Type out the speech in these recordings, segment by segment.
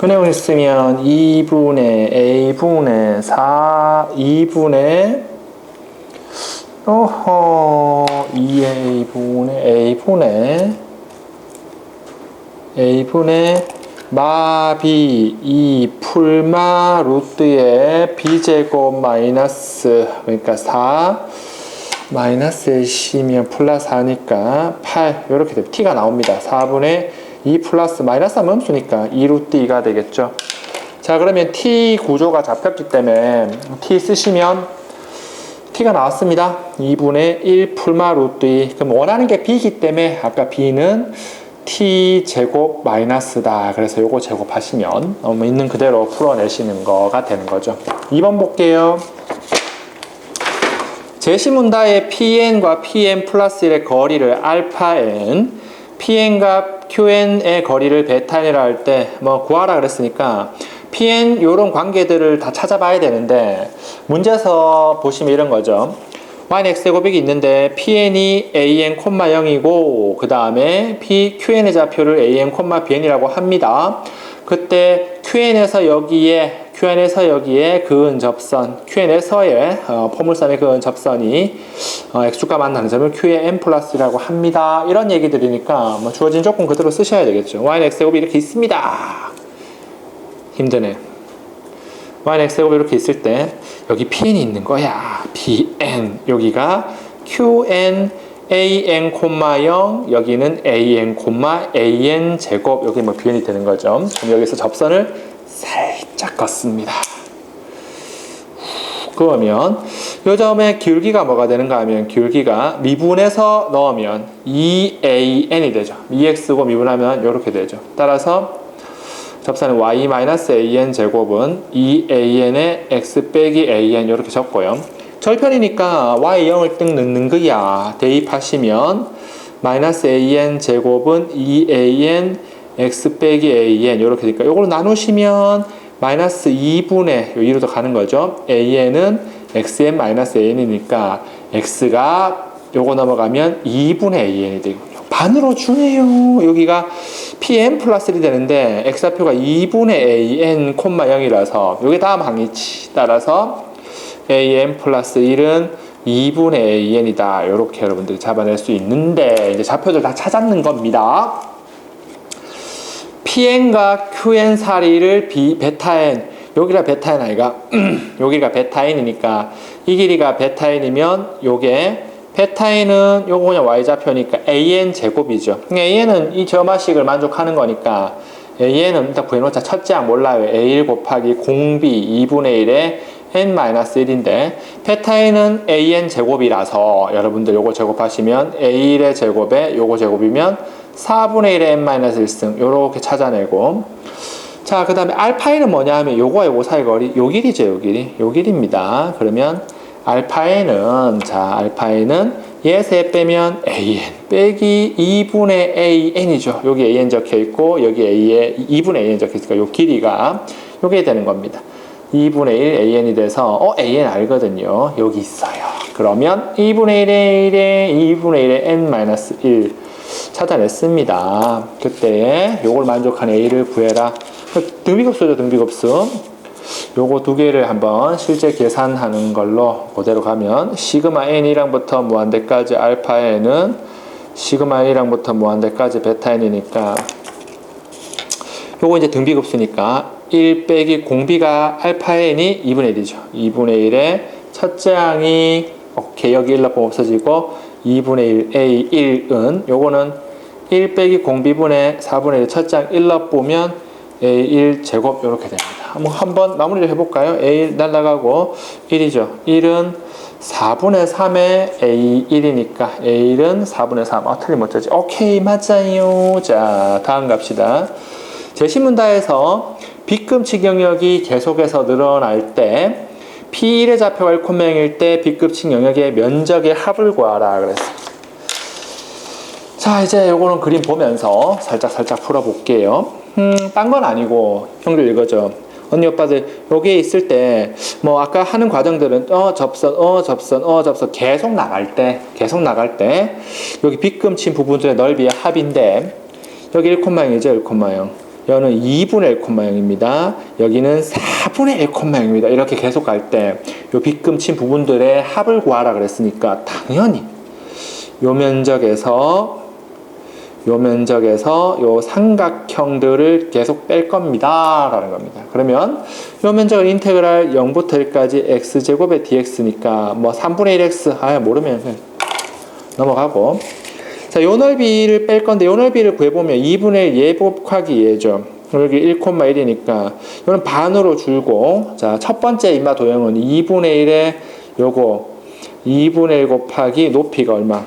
그 내용 있으면 2분의 a분의 4 2분의 어허 2a분의 a분의 a분의 마비 2 풀마 루트의 b제곱 마이너스 그러니까 4 마이너스 C면 플러스 4니까 8 이렇게 되면 T가 나옵니다. 4분의 2 플러스 마이너스 하면 음수니까 2루트 2가 되겠죠. 자 그러면 T 구조가 잡혔기 때문에 T 쓰시면 T가 나왔습니다. 2분의 1 풀마 루트 2 그럼 원하는 게 B이기 때문에 아까 B는 T 제곱 마이너스다. 그래서 요거 제곱하시면 있는 그대로 풀어내시는 거가 되는 거죠. 2번 볼게요. 제시문다의 PN과 PN 플러스 1의 거리를 알파 N, PN과 QN의 거리를 베타 N이라 할 때 뭐 구하라 그랬으니까 PN 요런 관계들을 다 찾아봐야 되는데 문제에서 보시면 이런 거죠. y x 제곱이 있는데 PN이 AN, 0이고 그 다음에 P, QN의 좌표를 AN, BN이라고 합니다. 그때 QN에서 여기에 QN에서 여기에 그은 접선, QN에서의 어, 포물선의 그은 접선이 어, X축과 만나는 점을 QN 플러스라고 합니다. 이런 얘기들이니까 뭐 주어진 조건 그대로 쓰셔야 되겠죠. Y는 X제곱이 이렇게 있습니다. 힘드네. Y는 X제곱이 이렇게 있을 때 여기 PN이 있는 거야. BN 여기가 QN AN, 0 여기는 AN, AN 제곱 여기 뭐 BN이 되는 거죠. 그럼 여기서 접선을 살 짝 걷습니다. 그러면 요 점의 기울기가 뭐가 되는가 하면 기울기가 미분해서 넣으면 2AN이 되죠. 2X고 미분하면 이렇게 되죠. 따라서 접선은 Y-AN 제곱은 2AN의 X 빼기 AN 이렇게 적고요. 절편이니까 y0을 뜩 넣는 거야. 대입하시면 마이너스 an 제곱은 2an x 빼기 an 이렇게 되니까 이걸 나누시면 마이너스 2분의 2로도 가는 거죠. an은 xn 마이너스 an이니까 x가 요거 넘어가면 2분의 an이 되고요. 반으로 주네요. 여기가 pn 플러스 1이 되는데 x좌표가 2분의 an, 0이라서 이게 다음 항이지. 따라서 an 플러스 1은 2분의 an이다. 이렇게 여러분들이 잡아낼 수 있는데 이제 좌표들 다 찾았는 겁니다. Pn과 qn 사리를 b 베타 n 여기가 베타 n 아이가 여기가 베타 n이니까 이 길이가 베타 n이면 요게 베타 n은 요거 그냥 y 좌표니까 an 제곱이죠. an은 이 점화식을 만족하는 거니까 an은 일단 구해놓자 첫째 항 몰라요. a1 곱하기 공비 2분의 1에 n-1인데 페타에는 an 제곱이라서 여러분들 요거 제곱하시면 a1의 제곱에 요거 제곱이면 4분의 1의 n-1승. 요렇게 찾아내고. 자 그 다음에 알파에는 뭐냐 하면 요거와 요거 사이 거리 요 길이죠 요 길이. 요 길입니다. 그러면 알파에는 자 알파에는 얘세 빼면 an 빼기 2분의 an이죠. 여기 an 적혀 있고 여기 a에 2분의 an 적혀 있으니까 요 길이가 요게 되는 겁니다. 2분의 1 an이 돼서 어 an 알거든요. 여기 있어요. 그러면 2분의 1의 1에 2분의 1의 n-1 찾아냈습니다. 그때 요걸 만족한 a를 구해라. 등비급수죠 등비급수. 요거 두 개를 한번 실제 계산하는 걸로 그대로 가면 시그마 n이랑부터 무한대까지 알파 n은 시그마 n이랑부터 무한대까지 베타 n이니까 요거 이제 등비급수니까 1 빼기 공비가 알파 n이 2분의 1이죠. 2분의 1의 첫째 항이 오케이 여기 1 넣으면 없어지고 2분의 1 a 1은 요거는 1 빼기 공비분의 4분의 1 첫째 항1 넣으면 a1 제곱 이렇게 됩니다. 한번 한번 마무리를 해볼까요? a1 날라가고 1이죠. 1은 4분의 3의 a1이니까 a1은 4분의 3. 아 틀리면 어쩌지? 오케이 맞아요. 자 다음 갑시다. 제시문다에서 B급치 영역이 계속해서 늘어날 때 P1의 좌표가 1,0일 때 B급치 영역의 면적의 합을 구하라 그랬어요. 자 이제 요거는 그림 보면서 살짝 살짝 풀어볼게요. 음, 딴 건 아니고 형들 이거죠. 언니 오빠들 여기에 있을 때 뭐 아까 하는 과정들은 어 접선 어 접선 어 접선 계속 나갈 때 계속 나갈 때 여기 빗금친 부분들의 넓이의 합인데 여기 1,0이죠 1,0 여기는 2분의 1,0입니다. 여기는 4분의 1,0입니다. 이렇게 계속 갈 때 요 빗금친 부분들의 합을 구하라 그랬으니까 당연히 요 면적에서 요 면적에서 요 삼각형들을 계속 뺄 겁니다. 라는 겁니다. 그러면 요 면적을 인테그랄 0부터 1까지 x제곱의 dx니까 뭐 3분의 1x 아 모르면 넘어가고 자, 요 넓이를 뺄 건데 요 넓이를 구해보면 2분의 1 예곱하기 예죠. 여기 1,1이니까 이거는 반으로 줄고 자, 첫 번째 인마 도형은 2분의 1에 요거 2분의 1 곱하기 높이가 얼마?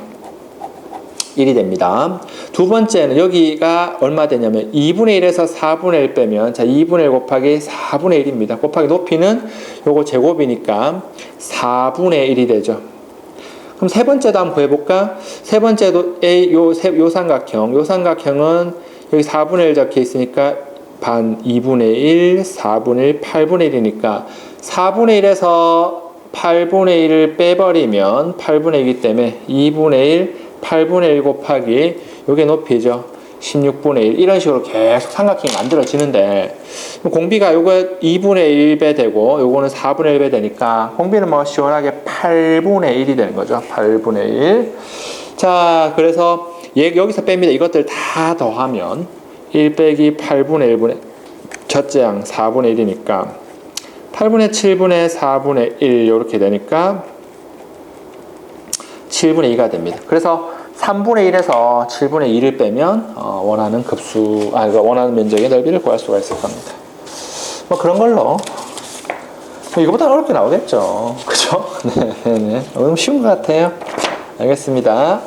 1이 됩니다. 두 번째는 여기가 얼마 되냐면 2분의 1에서 4분의 1 빼면 자 2분의 1 곱하기 4분의 1입니다. 곱하기 높이는 요거 제곱이니까 4분의 1이 되죠. 그럼 세 번째도 한번 구해볼까? 세 번째도 A 요, 세, 요 삼각형 요 삼각형은 여기 4분의 1 적혀 있으니까 반 2분의 1 4분의 1 8분의 1이니까 4분의 1에서 8분의 1을 빼버리면 8분의 1이기 때문에 2분의 1 8분의 1 곱하기 요게 높이죠. 16분의 1 이런 식으로 계속 삼각형이 만들어지는데 공비가 요거 2분의 1배 되고 요거는 4분의 1배 되니까 공비는 뭐 시원하게 8분의 1이 되는 거죠. 8분의 1. 자, 그래서 얘 여기서 뺍니다. 이것들 다 더하면 1 빼기 8분의 1분의 첫째 양 4분의 1이니까 8분의 7분의 4분의 1 이렇게 되니까 7분의 2가 됩니다. 그래서 3분의 1에서 7분의 2를 빼면 어, 원하는 급수, 아, 그러니까 원하는 면적의 넓이를 구할 수가 있을 겁니다. 뭐 그런 걸로 뭐 이거보다 어렵게 나오겠죠. 그죠? 네, 네, 네. 너무 쉬운 것 같아요. 알겠습니다.